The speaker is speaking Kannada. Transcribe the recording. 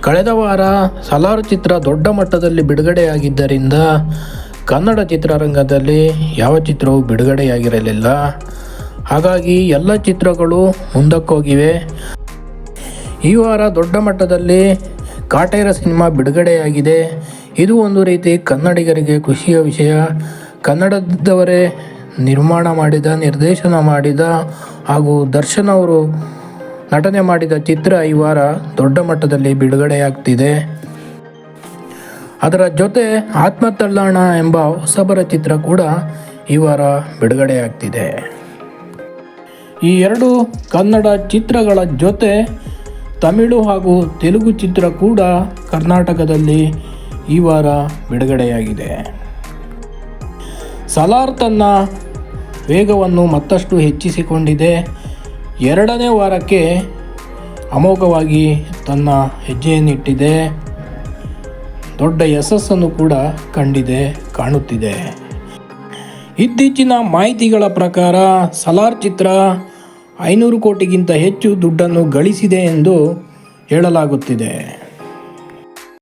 ಕಳೆದ ವಾರ ಸಲಾರು ಚಿತ್ರ ದೊಡ್ಡ ಮಟ್ಟದಲ್ಲಿ ಬಿಡುಗಡೆಯಾಗಿದ್ದರಿಂದ ಕನ್ನಡ ಚಿತ್ರರಂಗದಲ್ಲಿ ಯಾವ ಚಿತ್ರವೂ ಬಿಡುಗಡೆಯಾಗಿರಲಿಲ್ಲ. ಹಾಗಾಗಿ ಎಲ್ಲ ಚಿತ್ರಗಳು ಮುಂದಕ್ಕೋಗಿವೆ. ಈ ವಾರ ದೊಡ್ಡ ಮಟ್ಟದಲ್ಲಿ ಕಾಟೇರ ಸಿನಿಮಾ ಬಿಡುಗಡೆಯಾಗಿದೆ. ಇದು ಒಂದು ರೀತಿ ಕನ್ನಡಿಗರಿಗೆ ಖುಷಿಯ ವಿಷಯ. ಕನ್ನಡದವರೇ ನಿರ್ಮಾಣ ಮಾಡಿದ, ನಿರ್ದೇಶನ ಮಾಡಿದ ಹಾಗೂ ದರ್ಶನ್ ಅವರು ನಟನೆ ಮಾಡಿದ ಚಿತ್ರ ಈ ವಾರ ದೊಡ್ಡ ಮಟ್ಟದಲ್ಲಿ ಬಿಡುಗಡೆಯಾಗ್ತಿದೆ. ಅದರ ಜೊತೆ ಆತ್ಮತಳ್ಳಾಣ ಎಂಬ ಹೊಸಬರ ಚಿತ್ರ ಕೂಡ ಈ ವಾರ ಬಿಡುಗಡೆಯಾಗ್ತಿದೆ. ಈ ಎರಡು ಕನ್ನಡ ಚಿತ್ರಗಳ ಜೊತೆ ತಮಿಳು ಹಾಗೂ ತೆಲುಗು ಚಿತ್ರ ಕೂಡ ಕರ್ನಾಟಕದಲ್ಲಿ ಈ ವಾರ ಬಿಡುಗಡೆಯಾಗಿದೆ. ಸಲಾರ್ ತನ್ನ ವೇಗವನ್ನು ಮತ್ತಷ್ಟು ಹೆಚ್ಚಿಸಿಕೊಂಡಿದೆ. ಎರಡನೇ ವಾರಕ್ಕೆ ಅಮೋಘವಾಗಿ ತನ್ನ ಹೆಜ್ಜೆಯನ್ನಿಟ್ಟಿದೆ. ದೊಡ್ಡ ಯಶಸ್ಸನ್ನು ಕೂಡ ಕಂಡಿದೆ, ಕಾಣುತ್ತಿದೆ. ಇತ್ತೀಚಿನ ಮಾಹಿತಿಗಳ ಪ್ರಕಾರ ಸಲಾರ್ ಚಿತ್ರ ಐನೂರು ಕೋಟಿಗಿಂತ ಹೆಚ್ಚು ದುಡ್ಡನ್ನು ಗಳಿಸಿದೆ ಎಂದು ಹೇಳಲಾಗುತ್ತಿದೆ.